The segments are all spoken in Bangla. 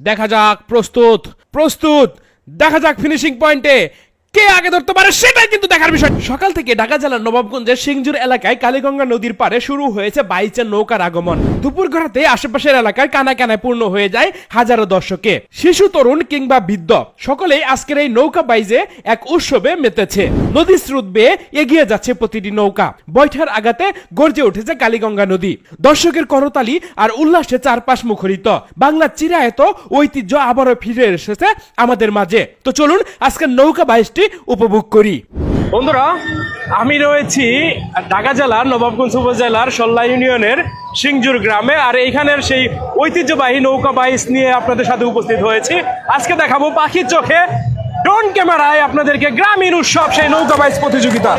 দেখা যাক প্রস্তুত প্রস্তুত দেখা যাক ফিনিশিং পয়েন্টে কে আগে ধরতে পারে সেটাই কিন্তু দেখার বিষয়। সকাল থেকে ঢাকা জেলার নবাবগঞ্জের সিংজুর এলাকায় কালীগঙ্গা নদীর পারে শুরু হয়েছে বাইচের নৌকার আগমন। দুপুর আশেপাশের এলাকার কানা কানায় পূর্ণ হয়ে যায় হাজারো দর্শকে। শিশু, তরুণ কিংবা বৃদ্ধ, সকলেই আজকের এই নৌকা বাইজে এক উৎসবে মেতেছে। নদী স্রোত বেয়ে এগিয়ে যাচ্ছে প্রতিটি নৌকা। বৈঠার আগাতে গর্জে উঠেছে কালীগঙ্গা নদী। দর্শকের করতালি আর উল্লাসে চারপাশ মুখরিত। বাংলার চিরায়ত ঐতিহ্য আবারও ফিরে এসেছে আমাদের মাঝে। তো চলুন আজকের নৌকা বাইশটি উপভোগ করি। বন্ধুরা আমি রয়েছি ঢাকা জেলার নবাবগঞ্জ উপজেলার সল্লা ইউনিয়নের সিংজুর গ্রামে আর এইখানের সেই ঐতিহ্যবাহী নৌকা বাইস নিয়ে আপনাদের সাথে উপস্থিত হয়েছি। আজকে দেখাবো পাখির চোখে ড্রোন ক্যামেরায় আপনাদেরকে গ্রামীণ উৎসব সেই নৌকা বাইস প্রতিযোগিতা।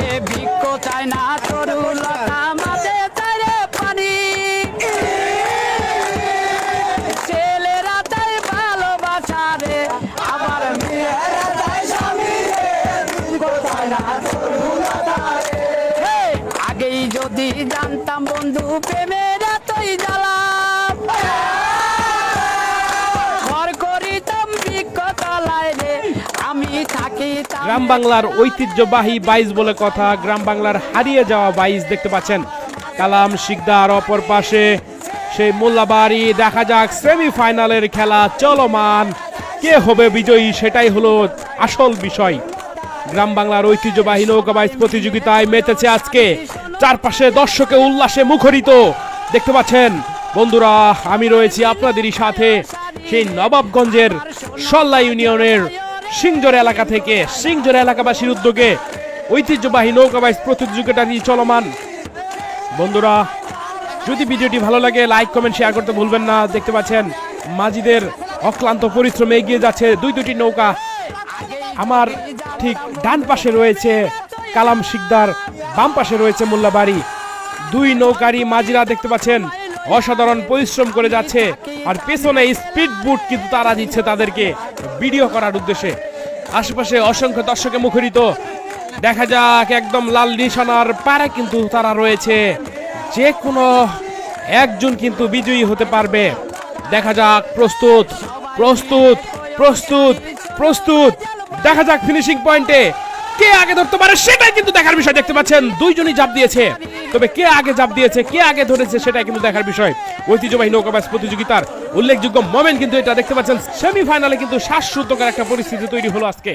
যদি জানতাম বন্ধু প্রেমের এতই জ্বালা ঘর করিতাম বৃক্ষ রে আমি থাকি গ্রাম বাংলার ঐতিহ্যবাহী বাইজ বলে কথা গ্রাম বাংলার হারিয়ে যাওয়া বাইজ দেখতে পাচ্ছেন। কালাম শিকদার অপর পাশে সেই মোল্লাবাড়ি দেখা যাক সেমিফাইনালের খেলা চলমান। কে হবে বিজয়ী সেটাই হলো আসল বিষয়। গ্রাম বাংলার ঐতিহ্যবাহী নৌকা বাইজ প্রতিযোগিতায় মেতেছে আজকে চারপাশে দর্শকে উল্লাসে মুখরিত। দেখতে পাচ্ছেন, বন্ধুরা, আমি রয়েছি আপনাদেরই সাথে সেই নবাবগঞ্জের সল্লা ইউনিয়নের সিংজোর এলাকা থেকে। সিংজোর এলাকাবাসীর উদ্যোগে ঐতিহ্যবাহী নৌকাবাইজ নিয়ে চলমান। বন্ধুরা, যদি ভিডিওটি ভালো লাগে, লাইক, কমেন্ট, শেয়ার করতে ভুলবেন না। দেখতে পাচ্ছেন মাজিদের অক্লান্ত পরিশ্রমে এগিয়ে যাচ্ছে দুই দুটি নৌকা। আমার ঠিক ডান পাশে রয়েছে কালাম শিকদার বাম পাশে রয়েছে মোল্লাবাড়ি। দুই নৌকারই মাঝিরা দেখতে পাচ্ছেন, অসাধারণ পরিশ্রম করে যাচ্ছে আর পেছনে স্পিড বুট কিন্তু তারা দিচ্ছে তাদেরকে ভিডিও করার উদ্দেশ্যে। আশেপাশে অসংখ্য দর্শকে মুখরিত। দেখা যাক, একদম লাল নিশানার পারে কিন্তু তারা রয়েছে। যে কোনো একজন কিন্তু বিজয়ী হতে পারবে। দেখা যাক, প্রস্তুত প্রস্তুত প্রস্তুত প্রস্তুত। দেখা যাক ফিনিশিং পয়েন্টে কে আগে ধরতে পারে সেটাই কিন্তু দেখার বিষয়, দেখতে পাচ্ছেন? দুইজনই জাপ দিয়েছে। তবে কে আগে জাপ দিয়েছে, কে আগে ধরেছে সেটাই কিন্তু দেখার বিষয়। ঐতিহ্যবাহী নৌকাবাস প্রতিযোগিতার উল্লেখযোগ্য মোমেন্ট কিন্তু এটা দেখতে পাচ্ছেন। সেমিফাইনালে কিন্তু শ্বাসরুদ্ধকর একটা পরিস্থিতি তৈরি হলো আজকে।